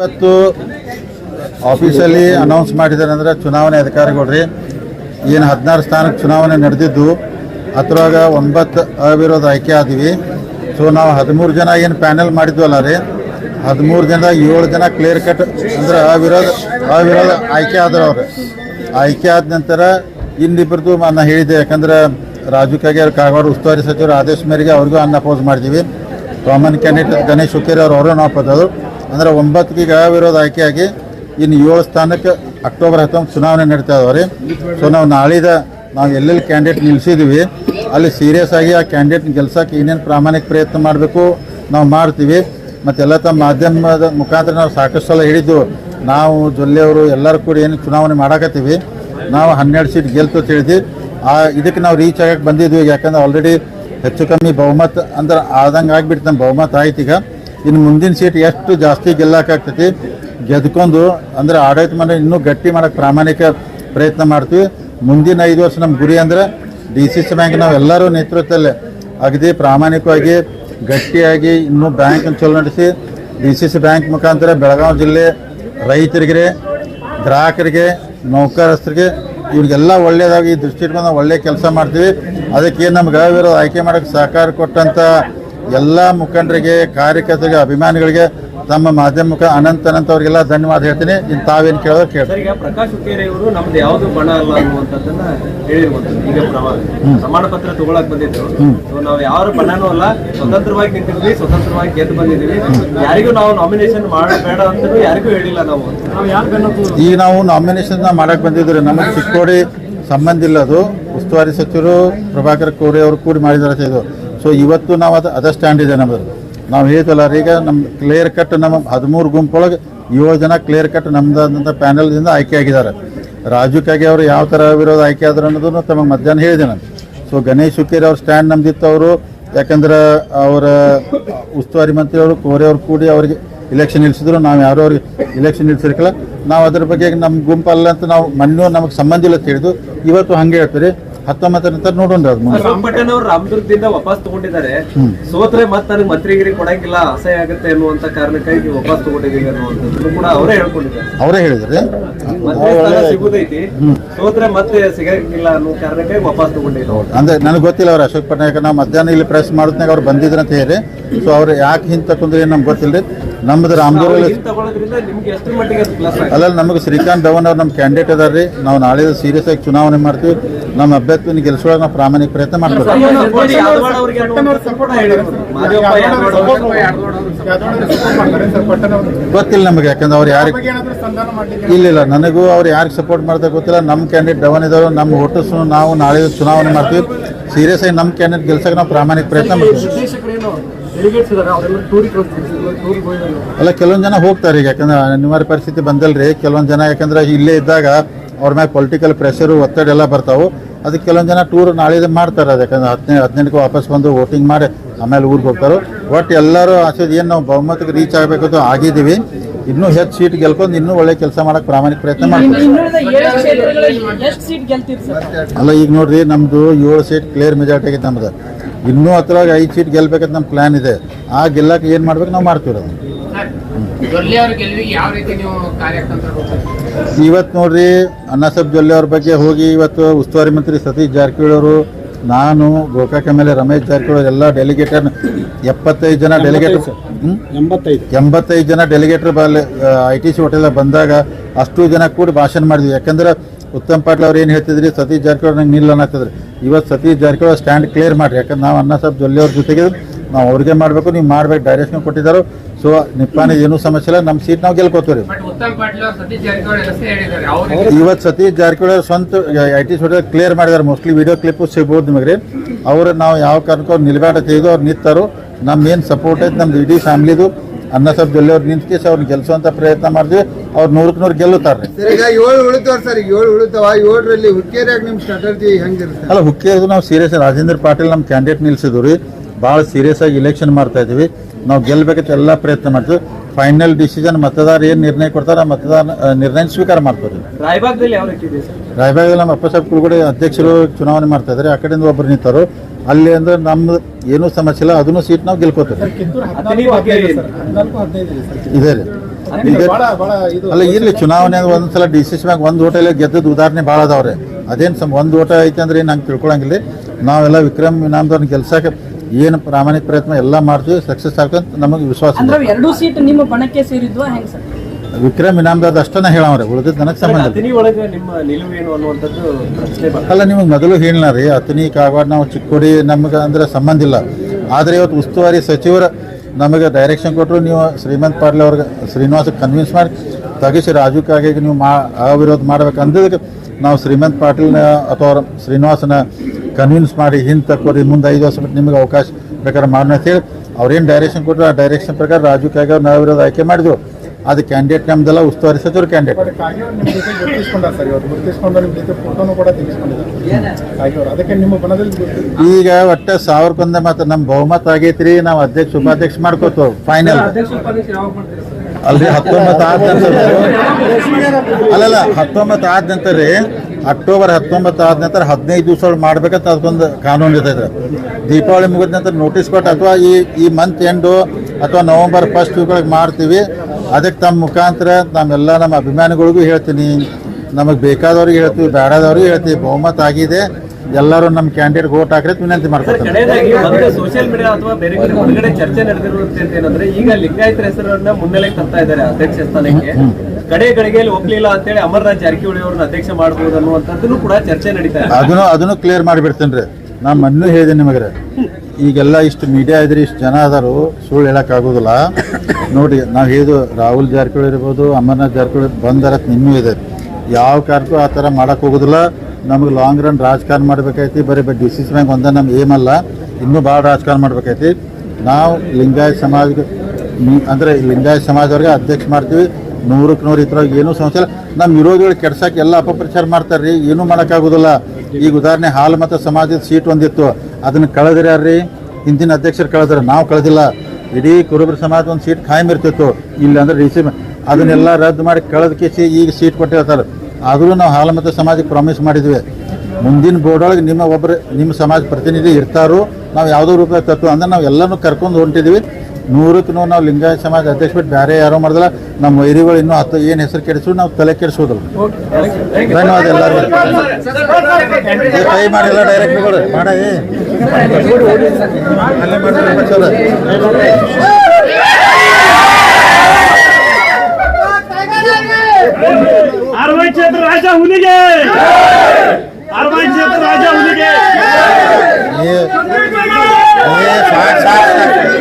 ಇವತ್ತು ಆಫೀಸಲ್ಲಿ ಅನೌನ್ಸ್ ಮಾಡಿದ್ದಾರೆ ಅಂದರೆ ಚುನಾವಣೆ ಅಧಿಕಾರಿಗಳ್ರಿ. ಏನು ಹದಿನಾರು ಸ್ಥಾನಕ್ಕೆ ಚುನಾವಣೆ ನಡೆದಿದ್ದು, ಅದ್ರೊಳಗ ಒಂಬತ್ತು ಅವಿರೋಧ ಆಯ್ಕೆ ಆದೀವಿ. ಸೊ ನಾವು ಹದಿಮೂರು ಜನ ಏನು ಪ್ಯಾನೆಲ್ ಮಾಡಿದ್ವಲ್ಲ ರೀ, ಹದಿಮೂರು ಜನ ಏಳು ಜನ ಕ್ಲಿಯರ್ ಕಟ್ ಅಂದ್ರೆ ಅವಿರೋಧ ಅವಿರೋಧ ಆಯ್ಕೆ ಆದ್ರು ಅವ್ರು. ಆಯ್ಕೆ ಆದ ನಂತರ ಇನ್ನಿಬ್ಬರದು ನಾನು ಹೇಳಿದ್ದೆ, ಯಾಕಂದ್ರೆ ರಾಜು ಕಾಗೆ ಅವ್ರ ಕಾಗವಾಡ ಉಸ್ತುವಾರಿ ಸಚಿವರು ಆದೇಶ ಮೇರೆಗೆ ಅವ್ರಿಗೂ ಅನ್ನ ಅಪೋಸ್ ಮಾಡಿದ್ದೀವಿ ಕಾಮನ್ ಕ್ಯಾಂಡಿಡೇಟ್ ಗಣೇಶ್ ಹುಕ್ಕೇರಿ ಅವ್ರು, ಅವರು ನಾವು ಅಂದ್ರೆ ಒಂಬತ್ತಿಗೆ ಆಯ್ಕೆ ಆಯ್ಕೆಯಾಗಿ ಇನ್ನು ಏಳು ಸ್ಥಾನಕ್ಕೆ ಅಕ್ಟೋಬರ್ ಹತ್ತೊಂಬತ್ತು ಚುನಾವಣೆ ನಡೀತಾ ಇದಾವೆ ಸೊ ನಾವು ನಾಳಿದ ನಾವು ಎಲ್ಲೆಲ್ಲಿ ಕ್ಯಾಂಡಿಡೇಟ್ ನಿಲ್ಲಿಸಿದ್ವಿ ಅಲ್ಲಿ ಸೀರಿಯಸ್ ಆಗಿ ಆ ಕ್ಯಾಂಡಿಡೇಟ್ ಗೆಲ್ಸಕ್ಕೆ ಏನೇನು ಪ್ರಾಮಾಣಿಕ ಪ್ರಯತ್ನ ಮಾಡಬೇಕು ನಾವು ಮಾಡ್ತೀವಿ. ಮತ್ತೆಲ್ಲ ತಮ್ಮ ಮಾಧ್ಯಮದ ಮುಖಾಂತರ ನಾವು ಸಾಕಷ್ಟು ಸಲ ಹೇಳಿದ್ದು, ನಾವು ಜೊಲ್ಲೆಯವರು ಎಲ್ಲರೂ ಕೂಡ ಏನು ಚುನಾವಣೆ ಮಾಡಾಕತ್ತೀವಿ. ನಾವು ಹನ್ನೆರಡು ಸೀಟ್ ಗೆಲ್ತು ತಿಳಿದು ಆ, ಇದಕ್ಕೆ ನಾವು ರೀಚ್ ಆಗಕ್ಕೆ ಬಂದಿದ್ವಿ. ಯಾಕಂದ್ರೆ ಆಲ್ರೆಡಿ ಹೆಚ್ಚು ಕಮ್ಮಿ ಬಹುಮತ ಅಂದ್ರೆ ಆದಂಗೆ ಆಗಿಬಿಟ್ಟು ನಮ್ಮ ಬಹುಮತ ಆಯ್ತು ಈಗ. ಇನ್ನು ಮುಂದಿನ ಸೀಟ್ ಎಷ್ಟು ಜಾಸ್ತಿ ಗೆಲ್ಲಕ್ಕಾಗ್ತೈತಿ? ಗೆದ್ಕೊಂಡು, ಅಂದ್ರೆ ಆಡಳಿತ ಮನೆ ಇನ್ನೂ ಗಟ್ಟಿ ಮಾಡಕ್ಕೆ ಪ್ರಾಮಾಣಿಕ ಪ್ರಯತ್ನ ಮಾಡ್ತೀವಿ. ಮುಂದಿನ ಐದು ವರ್ಷ ನಮ್ಮ ಗುರಿ ಅಂದ್ರೆ ಡಿ ಸಿ ಸಿ ಬ್ಯಾಂಕ್ ನಾವೆಲ್ಲರೂ ನೇತೃತ್ವದಲ್ಲೇ ಅಗದಿ ಪ್ರಾಮಾಣಿಕವಾಗಿ, ಗಟ್ಟಿಯಾಗಿ ಇನ್ನೂ ಬ್ಯಾಂಕ್ ಚಲೋ ನಡೆಸಿ, ಡಿ ಸಿ ಸಿ ಬ್ಯಾಂಕ್ ಮುಖಾಂತರ ಬೆಳಗಾವಿ ಜಿಲ್ಲೆ ರೈತರಿಗೆ, ಗ್ರಾಹಕರಿಗೆ, ನೌಕರಸ್ಥರಿಗೆ ಇವ್ರಿಗೆಲ್ಲ ಒಳ್ಳೆಯದಾಗಿ ಈ ದೃಷ್ಟಿ ಇಟ್ಕೊಂಡು ಒಳ್ಳೆಯ ಒಳ್ಳೆ ಕೆಲಸ ಮಾಡ್ತೀವಿ. ಅದಕ್ಕೆ ನಮ್ಗೆ ಅವಿರೋಧ ಆಯ್ಕೆ ಮಾಡೋಕ್ಕೆ ಸಹಕಾರ ಕೊಟ್ಟಂಥ ಎಲ್ಲ ಮುಖಂಡರಿಗೆ ಕಾರ್ಯಕರ್ತರಿಗೆ ಅಭಿಮಾನಿಗಳಿಗೆ ತಮ್ಮ ಮಾಧ್ಯಮ ಮುಖ ಅನಂತ ಅನಂತ ಅವರಿಗೆಲ್ಲ ಧನ್ಯವಾದ ಹೇಳ್ತೀನಿ. ಇನ್ನು ತಾವೇನು ಕೇಳೋದು ಕೇಳಿ. ಸರ್ ಈಗ ಪ್ರಕಾಶ್ ಹುಕ್ಕೇರಿ ಅವರು ನಮ್ದು ಯಾವುದು ಬಣ ಅಲ್ಲ ಅನ್ನುವಂಥದ್ದನ್ನ ಹೇಳಿರುವಂಥದ್ದು ಈಗ ಪ್ರಮಾಣ ಪತ್ರ ತಗೊಳಕ್ ಬಂದಿದ್ರು. ನಾವು ಯಾರು ಬಣನೂ ಅಲ್ಲ ಸ್ವತಂತ್ರವಾಗಿ ನಿಂತಿದ್ವಿ ಸ್ವತಂತ್ರವಾಗಿ ಗೆದ್ದು ಬಂದಿದ್ದೀವಿ. ಯಾರಿಗೂ ನಾವು ನಾಮಿನೇಷನ್ ಮಾಡಬೇಡ ಅಂತ ಯಾರಿಗೂ ಹೇಳಿಲ್ಲ ನಾವು. ನಾವು ಯಾರು ಬೆನ್ನು ಈಗ ನಾವು ನಾಮಿನೇಷನ್ ಮಾಡಕ್ ಬಂದಿದ್ರು. ನಮಗೆ ಚಿಕ್ಕೋಡಿ ಸಂಬಂಧ ಇಲ್ಲ ಅದು. ಉಸ್ತುವಾರಿ ಸಚಿವರು ಪ್ರಭಾಕರ್ ಕೋರಿ ಅವರು ಕೂಡಿ ಮಾಡಿದ್ದಾರೆ ಇದು. ಸೊ ಇವತ್ತು ನಾವು ಅದು ಅದ ಸ್ಟ್ಯಾಂಡ್ ಇದೆ ನಮ್ಮದು ನಾವು ಹೇಳ್ತಲ್ಲ ಈಗ ನಮ್ಮ ಕ್ಲಿಯರ್ ಕಟ್ ನಮ್ಮ ಹದಿಮೂರು ಗುಂಪೊಳಗೆ ಏಳು ಜನ ಕ್ಲಿಯರ್ ಕಟ್ ನಮ್ಮದಾದಂಥ ಪ್ಯಾನಲ್ದಿಂದ ಆಯ್ಕೆ ಆಗಿದ್ದಾರೆ. ರಾಜು ಕಾಗೆ ಅವರು ಯಾವ ಥರ ವಿರೋಧ ಆಯ್ಕೆ ಆದ್ರು ಅನ್ನೋದನ್ನು ತಮಗೆ ಮಧ್ಯಾಹ್ನ ಹೇಳಿದೆ ನಾನು. ಸೊ ಗಣೇಶ್ ಹುಕ್ಕೇರಿ ಅವ್ರ ಸ್ಟ್ಯಾಂಡ್ ನಮ್ದಿತ್ತು ಅವರು. ಯಾಕಂದ್ರೆ ಅವರ ಉಸ್ತುವಾರಿ ಮಂತ್ರಿ ಅವರು, ಕೋರೆ ಅವ್ರು ಕೂಡಿ ಅವರಿಗೆ ಇಲೆಕ್ಷನ್ ನಿಲ್ಲಿಸಿದ್ರು ನಾವು ಯಾರೋ ಅವ್ರಿಗೆ ಇಲೆಕ್ಷನ್ ನಿಲ್ಲಿಸಿರ್ಕಲ್ಲ ನಾವು ಅದ್ರ ಬಗ್ಗೆ ನಮ್ಮ ಗುಂಪಲ್ಲ ಅಂತ ನಾವು ಮಣ್ಣು ನಮಗೆ ಸಂಬಂಧ ಇಲ್ಲ ಇವತ್ತು ಹಂಗೆ ಹೇಳ್ತೀರಿ. ಹತ್ತೊಂಬತ್ತರ ನಂತರ ನೋಡೋಣ ಅದು ಮುಂದೆ ರಾಮದುರ್ಗದಿಂದ ವಾಪಸ್ ತಗೊಂಡಿದ್ದಾರೆ. ಸೋತ್ರೆ ಮತ್ತೆ ನನಗೆ ಮಂತ್ರಿಗಿರಿ ಕೊಡಂಗಿಲ್ಲ ಅಸಹ್ಯ ಆಗುತ್ತೆ ಅನ್ನುವಂತ ಕಾರಣಕ್ಕಾಗಿ ವಾಪಸ್ ತಗೊಂಡಿದ್ದೀವಿ ಅನ್ನುವಂಥದ್ದು ಕೂಡ ಅವರೇ ಹೇಳ್ಕೊಂಡಿದ್ದಾರೆ. ಅವರೇ ಹೇಳಿದ್ರೆ ಮತ್ತೆ ಸ್ಥಾನ ಸಿಗುದೈತಿ. ಸೋತ್ರೆ ಮತ್ತೆ ಸಿಗಂಗಿಲ್ಲ ಅನ್ನೋ ಕಾರಣಕ್ಕಾಗಿ ವಾಪಸ್ ತಗೊಂಡಿಲ್ಲ ಅಂದ್ರೆ ನನಗೆ ಗೊತ್ತಿಲ್ಲ ಅವ್ರ ಅಶೋಕ್ ಪಟ್ನಾಯಕ ನಾವು ಮಧ್ಯಾಹ್ನ ಇಲ್ಲಿ ಪ್ರೆಸ್ ಮಾಡಿದ್ನಾಗ ಅವ್ರು ಬಂದಿದ್ರು ಅಂತ ಹೇಳಿ. ಸೊ ಅವ್ರು ಯಾಕೆ ಹಿಂದೆ ತಕೊಂಡ್ರೆ ನಮ್ಗೆ ಗೊತ್ತಿಲ್ಲ ರೀ ನಮ್ದು ರಾಮದುರ್ಗ ಅಲ್ಲಲ್ಲಿ ತಗೊಳ್ಳೋದ್ರಿಂದ ಎಷ್ಟು ಮಟ್ಟಿಗೆ ಪ್ಲಸ್ ಆಗುತ್ತೆ? ಅಲ್ಲ ನಮಗೆ ಶ್ರೀಕಾಂತ್ ಧವನ್ ಅವ್ರು ನಮ್ಮ ಕ್ಯಾಂಡಿಡೇಟ್ ಅದಾರ ರೀ ನಾವು ನಾಳೆ ಸೀರಿಯಸ್ ಆಗಿ ಚುನಾವಣೆ ಮಾಡ್ತೀವಿ. ನಮ್ಮ ಅಭ್ಯರ್ಥಿನ ಗೆಲ್ಸೋಣ ನಾವು ಪ್ರಾಮಾಣಿಕ ಪ್ರಯತ್ನ ಮಾಡ್ತೀವಿ. ಗೊತ್ತಿಲ್ಲ ನಮಗೆ ಯಾಕಂದ್ರೆ ಅವ್ರು ಯಾರಿಗೆ ಇಲ್ಲ ಇಲ್ಲ ನನಗೂ ಅವ್ರು ಯಾರಿಗೆ ಸಪೋರ್ಟ್ ಮಾಡ್ತಾರೆ ಗೊತ್ತಿಲ್ಲ. ನಮ್ಮ ಕ್ಯಾಂಡಿಡೇಟ್ ಧವನ್ ಇದ್ದಾರೆ ನಮ್ಮ ವೋಟರ್ಸ್ ನಾವು ನಾಳೆ ಚುನಾವಣೆ ಮಾಡ್ತೀವಿ. ಸೀರಿಯಸ್ ಆಗಿ ನಮ್ಮ ಕ್ಯಾಂಡಿಡೇಟ್ ಗೆಲ್ಸಕ್ಕೆ ನಾವು ಪ್ರಾಮಾಣಿಕ ಪ್ರಯತ್ನ ಮಾಡ್ತೀವಿ. ಡೆಲಿಗೇಟ್ಸ್ ಇದಾರೆ ಅವರೆಲ್ಲ ಟೂರಿಗೆ ಕಳಿಸ್ತೀವಿ ಟೂರಿಗೆ ಹೋಗಿದ್ದಾರೆ ಅಲ್ಲ ಕೆಲವೊಂದು ಜನ ಹೋಗ್ತಾರೆ ಈಗ ಯಾಕಂದ್ರೆ ಅನಿವಾರ್ಯ ಪರಿಸ್ಥಿತಿ ಬಂದಲ್ರಿ. ಕೆಲವೊಂದು ಜನ ಯಾಕಂದ್ರೆ ಇಲ್ಲೇ ಇದ್ದಾಗ ಅವ್ರ ಮ್ಯಾಗ ಪೊಲಿಟಿಕಲ್ ಪ್ರೆಷರು ಒತ್ತಡ ಎಲ್ಲ ಬರ್ತಾವು. ಅದಕ್ಕೆ ಕೆಲವೊಂದು ಜನ ಟೂರ್ ನಾಳೆ ಮಾಡ್ತಾರೆ ಅದು ಯಾಕಂದ್ರೆ ಹದಿನೈದು ಹದಿನೆಂಟಕ್ಕೆ ವಾಪಸ್ ಬಂದು ವೋಟಿಂಗ್ ಮಾಡಿ ಆಮೇಲೆ ಊರಿಗೆ ಹೋಗ್ತಾರೆ. ಒಟ್ಟು ಎಲ್ಲರೂ ಆಸೆ ಏನು ನಾವು ಬಹುಮತಕ್ಕೆ ರೀಚ್ ಆಗಬೇಕು ಅಂತ ಆಗಿದ್ದೀವಿ. ಇನ್ನೂ ಹೆಚ್ಚು ಸೀಟ್ ಗೆಲ್ಕೊಂಡು ಇನ್ನೂ ಒಳ್ಳೆ ಕೆಲಸ ಮಾಡಕ್ಕೆ ಪ್ರಾಮಾಣಿಕ ಪ್ರಯತ್ನ ಮಾಡ್ತೀವಿ. ಅಲ್ಲ ಈಗ ನೋಡ್ರಿ ನಮ್ಮದು ಏಳು ಸೀಟ್ ಕ್ಲಿಯರ್ ಮೆಜಾರಿಟಿ ಆಗೈತೆ ನಮ್ದು. ಇನ್ನೂ ಹತ್ರವಾಗಿ ಐದು ಸೀಟ್ ಗೆಲ್ಬೇಕಂತ ನಮ್ಮ ಪ್ಲ್ಯಾನ್ ಇದೆ. ಆ ಗೆಲ್ಲಕ್ಕೆ ಏನು ಮಾಡ್ಬೇಕು ನಾವು ಮಾಡ್ತೀವಿ ಅದನ್ನು. ಇವತ್ತು ನೋಡ್ರಿ ಅಣ್ಣಾಸಾಬ್ ಜೊಲ್ಲೆ ಅವ್ರ ಬಗ್ಗೆ ಹೋಗಿ ಇವತ್ತು ಉಸ್ತುವಾರಿ ಮಂತ್ರಿ ಸತೀಶ್ ಜಾರಕಿಹೊಳಿ ಅವರು ನಾನು Gokak M L A Ramesh Jarkiholi ಎಲ್ಲ ಡೆಲಿಗೇಟರ್ ಎಪ್ಪತ್ತೈದು ಜನ ಡೆಲಿಗೇಟರ್ ಎಂಬತ್ತೈದು. ಎಂಬತ್ತೈದು ಜನ ಡೆಲಿಗೇಟರ್ ಬಲ್ಲಿ ಐ ಟಿ ಸಿ ಹೋಟೆಲ್ ಬಂದಾಗ ಅಷ್ಟು ಜನ ಕೂಡಿ ಭಾಷಣ ಮಾಡಿದ್ವಿ. ಯಾಕಂದ್ರೆ ಉತ್ತಮ್ ಪಾಟೀಲ್ ಅವ್ರು ಏನು ಹೇಳ್ತಿದ್ರಿ? ಸತೀಶ್ ಜಾರಕಿಹೊಳಿ ನಂಗೆ ನಿಲ್ಲ ಅನ್ನತ್ತಿದ್ರಿ ಇವತ್ತು ಸತೀಶ್ ಜಾರಕಿಹೊಳಿ ಸ್ಟ್ಯಾಂಡ್ ಕ್ಲಿಯರ್ ಮಾಡಿರಿ. ಯಾಕಂದ್ರೆ ನಾವು ಅನ್ನ ಸಾಹೇಬ್ ಜೊಲ್ಲೆ ಅವ್ರ ಜೊತೆಗೆ ನಾವು ಅವ್ರಿಗೆ ಮಾಡಬೇಕು ನೀವು ಮಾಡ್ಬೇಕು ಡೈರೆಕ್ಷನ್ ಕೊಟ್ಟಿದ್ದಾರೆ ಸೊ ನಿಪ್ಪಾನಿ ಏನು ಸಮಸ್ಯೆ ಇಲ್ಲ. ನಮ್ಮ ಸೀಟ್ ನಾವು ಗೆಲ್ಕೋತೀವಿ ಇವತ್ತು ಸತೀಶ್ ಜಾರಕಿಹೊಳಿ ಅವ್ರ ಸ್ವಂತ ಐ ಟಿ ಸೋಟ ಕ್ಲಿಯರ್ ಮಾಡಿದ್ದಾರೆ ಮೋಸ್ಟ್ಲಿ ವಿಡಿಯೋ ಕ್ಲಿಪ್ಪು ಸಿಗ್ಬೋದು ನಿಮಗೆ. ರೀ ಅವರು ನಾವು ಯಾವ ಕಾರಣಕ್ಕೂ ಅವ್ರು ನಿಲ್ಬೇಡ ತೆಗೆದು ಅವ್ರು ನಿಂತಾರು. ನಮ್ಮ ಏನು ಸಪೋರ್ಟ್ ಐತೆ? ನಮ್ದು ಇಡೀ ಫ್ಯಾಮಿಲಿದು ಅನ್ನ ಸ್ವಲ್ಪ ಗೆಲ್ಲೋರು ನಿಂತ್ಕೇಸಿ ಅವ್ರನ್ನ ಗೆಲ್ಸುವಂತ ಪ್ರಯತ್ನ ಮಾಡಿದ್ವಿ ಅವ್ರು ನೂರಕ್ಕೆ ನೂರು ಗೆಲ್ಲುತ್ತಾರೆ. ಸರ್ ಈಗ ಏಳು ಉಳಿತಾವ ಸರ್ ಈಗ ಏಳು ಉಳಿತಾವ ಏಳರಲ್ಲಿ ಹುಕ್ಕೇರಿಯಾಗ ನಿಮ್ಮ ಸ್ಟ್ರಾಟಜಿ ಹೆಂಗಿರುತ್ತೆ? ಅಲ್ಲ ಹುಕ್ಕೇದು ನಾವು ಸೀರಿಯಸ್ ರಾಜೇಂದ್ರ ಪಾಟೀಲ್ ನಮ್ಮ ಕ್ಯಾಂಡಿಡೇಟ್ ನಿಲ್ಸಿದ್ರು ರೀ ಭಾಳ ಸೀರಿಯಸ್ ಆಗಿ ಇಲೆಕ್ಷನ್ ಮಾಡ್ತಾ ಇದೀವಿ ನಾವು ಗೆಲ್ಲಬೇಕಂತ ಎಲ್ಲ ಪ್ರಯತ್ನ ಮಾಡ್ತೀವಿ. ಫೈನಲ್ ಡಿಸಿಷನ್ ಮತದಾರ ಏನು ನಿರ್ಣಯ ಕೊಡ್ತಾರೆ ಮತದಾರ ನಿರ್ಣಯ ಸ್ವೀಕಾರ ಮಾಡ್ತಾರೆ. ರಾಯಬಾಗದಲ್ಲಿ ಇದೆ ನಮ್ಮ ಅಪ್ಪ ಸಾಹೇಬ್ ಕುಲಗಡೆ ಅಧ್ಯಕ್ಷರು ಚುನಾವಣೆ ಮಾಡ್ತಾ ಇದ್ದಾರೆ ಆ ಕಡೆಯಿಂದ ಒಬ್ಬರು ನಿಂತರು. ಅಲ್ಲಿ ಅಂದ್ರೆ ನಮ್ದು ಏನೂ ಸಮಸ್ಯೆ ಇಲ್ಲ. ಅದನ್ನು ಸೀಟ್ ನಾವು ಗೆಲ್ಕೋತೇವೆ. ಇದೇ? ಇದೆ ರೀ. ಈಗ ಅಲ್ಲ ಇಲ್ಲಿ ಚುನಾವಣೆ ಒಂದ್ಸಲ ಡಿ ಸಿ ಸಿ ಮ್ಯಾಗ ಒಂದು ಹೋಟೆಲ್ ಗೆದ್ದದ ಉದಾಹರಣೆ ಭಾಳ ಅದಾವ್ರೆ. ಅದೇನು ಸಮ ಒಂದು ಓಟ ಐತೆ ಅಂದ್ರೆ ಏನು ಹಂಗೆ ತಿಳ್ಕೊಳಂಗಿಲ್ಲ. ನಾವೆಲ್ಲ ವಿಕ್ರಮ್ ಇನಾಮ್ದವ್ರನ್ನ ಗೆಲ್ಸಕ್ಕೆ ಏನು ಪ್ರಾಮಾಣಿಕ ಪ್ರಯತ್ನ ಎಲ್ಲ ಮಾಡ್ತೀವಿ ಸಕ್ಸಸ್ ಆಗ್ತಂತ ನಮಗೆ ವಿಶ್ವಾಸ ಅಂದ್ರೆ ಇದೆ ಎರಡೂ ಸೀಟ್ ನಿಮ್ಮ ಬಣಕ್ಕೆ ಸೇರಿದ್ವಾ ಹೆಂಗ್ ಸರ್? ವಿಕ್ರಮ್ ಇನಾಮ್ದಾದ್ ಅಷ್ಟನ್ನ ಹೇಳವ್ರೆ ಉಳಿದ ನನಗೆ ಸಂಬಂಧ ಇಲ್ಲ. ಅತನಿ ಒಳಗೆ ನಿಮ್ಮ ನಿಲುವು ಏನು ಅನ್ನುವಂಥದ್ದು ಪ್ರಶ್ನೆ ಬರ್ತದೆ ಅಲ್ಲ ನಿಮಗೆ ಮೊದಲು ಹೇಳಿನ ರೀ ಅತನಿ ಕಾಗವಾಡ ನಾವು ಚಿಕ್ಕೋಡಿ ನಮಗೆ ಅಂದ್ರೆ ಸಂಬಂಧ ಇಲ್ಲ. ಆದ್ರೆ ಇವತ್ತು ಉಸ್ತುವಾರಿ ಸಚಿವರು ನಮಗೆ ಡೈರೆಕ್ಷನ್ ಕೊಟ್ಟರು ನೀವು ಶ್ರೀಮಂತ್ ಪಾಟೀಲ್ ಅವ್ರಿಗೆ ಶ್ರೀನಿವಾಸ ಕನ್ವಿನ್ಸ್ ಮಾಡಿ ತಗಿಸಿ ರಾಜು ಕಾಗೆಗೆ ನೀವು ಮಾ ಅವಿರೋಧ ಮಾಡ್ಬೇಕು ಅಂದಿದ್ದಕ್ಕೆ ನಾವು ಶ್ರೀಮಂತ್ ಪಾಟೀಲ್ನ ಅಥವಾ ಅವ್ರ ಶ್ರೀನಿವಾಸನ ಕನ್ವಿನ್ಸ್ ಮಾಡಿ ಹಿಂದೆ ತಕ್ಕೋರಿ ಮುಂದೆ ಐದು ವರ್ಷ ಬಿಟ್ಟು ನಿಮಗೆ ಅವಕಾಶ ಪ್ರಕಾರ ಮಾಡೋಣ ಅಂತೇಳಿ ಅವ್ರೇನು ಡೈರೆಕ್ಷನ್ ಕೊಟ್ಟರು ಆ ಡೈರೆಕ್ಷನ್ ಪ್ರಕಾರ ರಾಜು ಕಾಗೆ ಅವ್ರು ನಾವು ವಿರೋಧ ಆಯ್ಕೆ ಮಾಡಿದ್ರು ಅದು ಕ್ಯಾಂಡಿಡೇಟ್ ನಮ್ದೆಲ್ಲ ಉಸ್ತುವಾರಿ ಸಚಿವರು ಕ್ಯಾಂಡಿಡೇಟ್ ಈಗ ನಿಮ್ಮ ಜೊತೆ ಗುರುತಿಸ್ಕೊಂಡಾರ ಸರ್ ಇವತ್ತು ಗುರುತಿಸ್ಕೊಂಡು ನಿಮ್ಮ ಜೊತೆ ಫೋಟೋನು ಕೂಡ ತೆಗೆಸ್ಕೊಂಡಿದ್ದಾರೆ ಕಾಗೆಯವರು ಅದಕ್ಕೆ ನಿಮ್ಮ ಬಣದಲ್ಲಿ ಗುರುತಿಸ್- ಈಗ ಒಟ್ಟ ಸಾವಿರಕ್ಕೊಂದ ಮತ್ತೆ ನಮ್ಮ ಬಹುಮತ ಆಗೈತ್ರಿ ನಾವು ಅಧ್ಯಕ್ಷ ಉಪಾಧ್ಯಕ್ಷ ಮಾಡ್ಕೋತು ಫೈನಲ್ ಅಲ್ರಿ ಹತ್ತೊಂಬತ್ತು ಆದ ನಂತರ ಅಲ್ಲಲ್ಲ ಹತ್ತೊಂಬತ್ತು ಆದ ನಂತರ ರೀ ಅಕ್ಟೋಬರ್ ಹತ್ತೊಂಬತ್ತು ಆದ ನಂತರ ಹದಿನೈದು ದಿವಸ ಮಾಡ್ಬೇಕಂತ ಅದಕ್ಕೊಂದು ಕಾನೂನು ಇರ್ತೈತೆ ದೀಪಾವಳಿ ಮುಗಿದ ನಂತರ ನೋಟಿಸ್ ಕೊಟ್ಟು ಅಥವಾ ಈ ಈ ಮಂತ್ ಎಂಡು ಅಥವಾ ನವಂಬರ್ ಫಸ್ಟ್ ವೀಕ್ಗಳಿಗೆ ಮಾಡ್ತೀವಿ. ಅದಕ್ಕೆ ತಮ್ಮ ಮುಖಾಂತರ ನಮ್ಮೆಲ್ಲ ನಮ್ಮ ಅಭಿಮಾನಿಗಳಿಗೂ ಹೇಳ್ತೀನಿ. ನಮಗೆ ಬೇಕಾದವ್ರಿಗೆ ಹೇಳ್ತೀವಿ ಬೇಡದವ್ರಿಗೆ ಹೇಳ್ತೀವಿ. ಬಹುಮತ ಆಗಿದೆ. ಎಲ್ಲರೂ ನಮ್ಮ ಕ್ಯಾಂಡಿಡೇಟ್ ಓಟ್ ಹಾಕ್ರಿ ವಿನಂತಿ ಮಾಡ್ತಾರೆ ಸೋಷಿಯಲ್ ಮೀಡಿಯಾ ಅಥವಾ ಬೇರೆ ಹೊರಗಡೆ ಚರ್ಚೆ ಏನಂದ್ರೆ ಈಗ ಲಿಂಗಾಯತರ ಹೆಸರನ್ನ ಮುನ್ನೆಲೆಗೆ ತರ್ತಾ ಇದ್ದಾರೆ ಅಧ್ಯಕ್ಷ ಸ್ಥಾನಕ್ಕೆ. ಕಡೆ ಗಳಿಗೆಯಲ್ಲಿ ಹೋಗ್ಲಿಲ್ಲ ಅಂತೇಳಿ ಅಮರನಾಥ್ ಜಾರಕಿಹೊಳಿ ಅವ್ರನ್ನ ಅಧ್ಯಕ್ಷ ಮಾಡಬಹುದು ಅನ್ನುವಂಥದ್ದನ್ನು ಕೂಡ ಚರ್ಚೆ ನಡೀತಾ ಅದನ್ನು ಅದನ್ನು ಕ್ಲಿಯರ್ ಮಾಡಿಬಿಡ್ತೇನೆ ರೀ. ನಾನು ಮೊನ್ನೆ ಹೇಳಿದೆ ನಿಮಗೆ. ಈಗೆಲ್ಲ ಇಷ್ಟು ಮೀಡಿಯಾ ಇದ್ರೆ ಇಷ್ಟು ಜನ ಅದಾರು, ಸುಳ್ಳು ಹೇಳೋಕ್ಕಾಗೋದಿಲ್ಲ ನೋಡಿ, ನಾವು ಹೇಳಿದು ರಾಹುಲ್ ಜಾರಕಿಹೊಳಿ ಇರ್ಬೋದು, ಅಮರ್ನಾಥ್ ಜಾರಕಿಹೊಳಿ ಬಂದರ ಇನ್ನೂ ಇದೆ. ಯಾವ ಕಾರಣಕ್ಕೂ ಆ ಥರ ಮಾಡೋಕೆ ಹೋಗೋದಿಲ್ಲ. ನಮಗೆ ಲಾಂಗ್ ರನ್ ರಾಜಕಾರಣ ಮಾಡ್ಬೇಕೈತಿ ಬರೀ ಬರೀ ಡಿಸಿಸ್ ಬ್ಯಾಂಕ್ ಒಂದೇ ನಮ್ಮ ಏಮಲ್ಲ ಇನ್ನೂ ಭಾಳ ರಾಜಕಾರಣ ಮಾಡ್ಬೇಕೈತಿ ನಾವು ಲಿಂಗಾಯತ್ ಸಮಾಜಕ್ಕೆ ಅಂದರೆ ಅಂದ್ರೆ ಲಿಂಗಾಯತ್ ಸಮಾಜದವ್ರಿಗೆ ಅಧ್ಯಕ್ಷ ಮಾಡ್ತೀವಿ. ನೂರಕ್ಕೆ ನೂರು ಇತ್ರ ಏನೂ ಸಮಸ್ಯೆ ಇಲ್ಲ. ನಮ್ಮ ವಿರೋಧಿಗಳು ಕೆಡ್ಸಕ್ಕೆ ಎಲ್ಲ ಅಪಪ್ರಚಾರ ಮಾಡ್ತಾರೆ ರೀ ಏನೂ ಮಾಡೋಕ್ಕಾಗೋದಿಲ್ಲ. ಈಗ ಉದಾಹರಣೆ ಹಾಲು ಮತ್ತು ಸಮಾಜದ ಸೀಟ್ ಒಂದಿತ್ತು. ಅದನ್ನು ಕಳೆದ್ರ್ಯಾರ್ರಿ ಹಿಂದಿನ ಅಧ್ಯಕ್ಷರು ಕಳೆದ್ರೆ. ನಾವು ಕಳೆದಿಲ್ಲ. ಇಡೀ ಕುರುಬರ ಸಮಾಜ ಒಂದು ಸೀಟ್ ಖಾಯಂ ಇರ್ತಿತ್ತು. ಇಲ್ಲ ಅಂದ್ರೆ ಡಿ ಅದನ್ನೆಲ್ಲ ರದ್ದು ಮಾಡಿ ಕಳೆದ ಕೇಸಿ ಈಗ ಸೀಟ್ ಕೊಟ್ಟಿರ್ತಾರೆ ಆದರೂ ನಾವು ಹಾಲು ಮತ್ತು ಸಮಾಜಕ್ಕೆ ಪ್ರಾಮಿಸ್ ಮಾಡಿದ್ವಿ. ಮುಂದಿನ ಬೋರ್ಡ್ ಒಳಗೆ ನಿಮ್ಮ ಒಬ್ಬರು ನಿಮ್ಮ ಸಮಾಜ ಪ್ರತಿನಿಧಿ ಇರ್ತಾರೋ. ನಾವು ಯಾವುದೋ ರೂಪಾಯಿ ತತ್ವ ಅಂದ್ರೆ ನಾವು ಎಲ್ಲನೂ ಕರ್ಕೊಂಡು ಹೊಂಟಿದ್ವಿ. ನೂರಕ್ಕೆ ನೂರು ನಾವು ಲಿಂಗಾಯತ ಸಮಾಜ ಅಧ್ಯಕ್ಷ ಬಿಟ್ಟು ಬೇರೆ ಯಾರೋ ಮಾಡಿದ್ರೆ ನಮ್ಮ ವೈರಿಗಳು ಇನ್ನೂ ಹತ್ತು ಏನು ಹೆಸರು ಕೆಡಿಸು ನಾವು ತಲೆ ಕೆಡಿಸೋದಿಲ್ಲ ಧನ್ಯವಾದ ಎಲ್ಲರಿಗೂ. ಕೈ ಮಾಡಿ ಡೈರೆಕ್ಟ್ ಡೈರೆಕ್ಟ್ಗಳು ಮಾಡ. ಅರವೈ ಕ್ಷೇತ್ರ ರಾಜ ಹುಲಿಗೆ. ಅರವೈ ಕ್ಷೇತ್ರ ರಾಜ ಹುಲಿಗೆ. ಏ, ಏ, ಸಾಕ್, ಸಾಕ್, ಸಾಕ್.